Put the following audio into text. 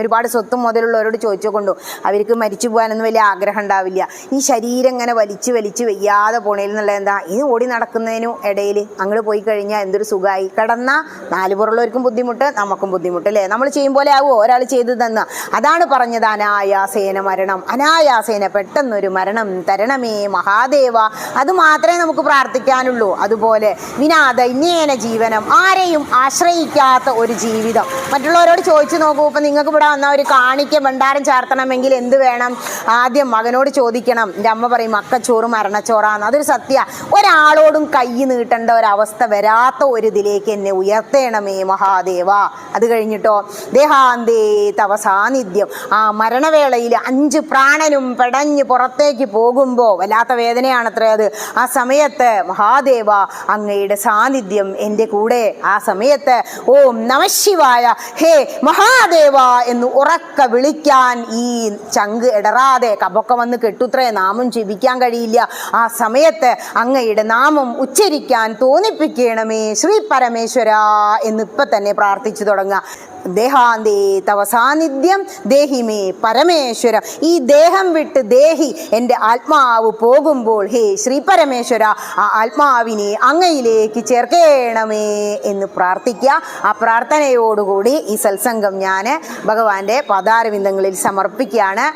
ഒരുപാട് സ്വത്തും മുതലുള്ളവരോട് ചോദിച്ചു കൊണ്ടു അവർക്ക് മരിച്ചു പോകാനൊന്നും വലിയ ആഗ്രഹം ഉണ്ടാവില്ല. ഈ ശരീരം ഇങ്ങനെ വലിച്ചു വലിച്ച് വയ്യാതെ പോണേൽ എന്നുള്ള എന്താ? ഇത് ഓടി നടക്കുന്നതിനും ഇടയിൽ അങ്ങോട്ട് പോയി കഴിഞ്ഞാൽ എന്തൊരു സുഖമായി? കിടന്നാൽ നാല് പുറമുള്ളവർക്കും ബുദ്ധിമുട്ട് നമുക്കും ബുദ്ധിമുട്ട് അല്ലേ? നമ്മൾ ചെയ്യും പോലെ ആവുമോ ഒരാൾ ചെയ്തു തന്ന. അതാണ് പറഞ്ഞത് അനായാസേന മരണം. അനായാസേന പെട്ടെന്നൊരു മരണം തരണമേ മഹാദേവ. അത് മാത്രമേ നമുക്ക് പ്രാർത്ഥിക്കാനുള്ളൂ. അതുപോലെ വിനാദ ഇന്നേന ജീവനം. ആരെയും ആശ്രയിക്കാത്ത ഒരു ജീവിതം. മറ്റുള്ളവരോട് ചോദിച്ചു നോക്കൂ. ഇപ്പം നിങ്ങൾക്ക് ഇവിടെ വന്ന ഒരു കാണിക്ക ഭണ്ഡാരം ചാർത്തണമെങ്കിൽ എന്ത് വേണം? ആദ്യം മകനോട് ചോദിക്കണം. എന്റെ അമ്മ പറയും മക്കച്ചോറ് മരണച്ചോറാന്ന്. അതൊരു സത്യ. ഒരാളോടും കൈ നീട്ടേണ്ട ഒരവസ്ഥ വരാത്ത ഒരു ഇതിലേക്ക് എന്നെ ഉയർത്തേണമേ മഹാദേവ. അത് കഴിഞ്ഞിട്ടോ ദേഹാന്തേ തവ സാന്നിധ്യം. ആ മരണവേളയിൽ അഞ്ച് പ്രാണനും പെടഞ്ഞ് പുറത്തേക്ക് പോകുമ്പോൾ വല്ലാത്ത വേദനയാണത്രേ അത്. ആ സമയത്ത് മഹാദേവ അങ്ങയുടെ സാന്നിധ്യം എന്റെ കൂടെ. ആ സമയത്ത് ഓം നമശിവായ ഹേ മഹാദേവ എന്ന് ഉറക്ക വിളിക്കാൻ ഈ ചങ്ക് ഇടറാതെ കപൊക്കെ വന്ന് കെട്ടുത്രേ നാമം ജപിക്കാൻ കഴിയില്ല. ആ സമയത്ത് അങ്ങയുടെ നാമം ഉച്ചരിക്കാൻ തോന്നിപ്പിക്കണമേ ശ്രീ പരമേശ്വര എന്ന് ഇപ്പം തന്നെ പ്രാർത്ഥിച്ചു തുടങ്ങുക. ദേഹാന്തേ തവ സാന്നിധ്യം ദേഹിമേ പരമേശ്വര. ഈ ദേഹം വിട്ട് ദേഹി എന്റെ ആത്മാവ് പോകുമ്പോൾ ഹേ ശ്രീ പരമേശ്വര ആ ആത്മാവിനെ അങ്ങയിലേക്ക് ചേർക്കേണമേ എന്ന് പ്രാർത്ഥിക്കുക. ആ പ്രാർത്ഥനയോടുകൂടി ഈ സത്സംഗം ഞാൻ ഭഗവാന്റെ പദാരവിന്ദങ്ങളിൽ സമർപ്പിക്കുകയാണ്.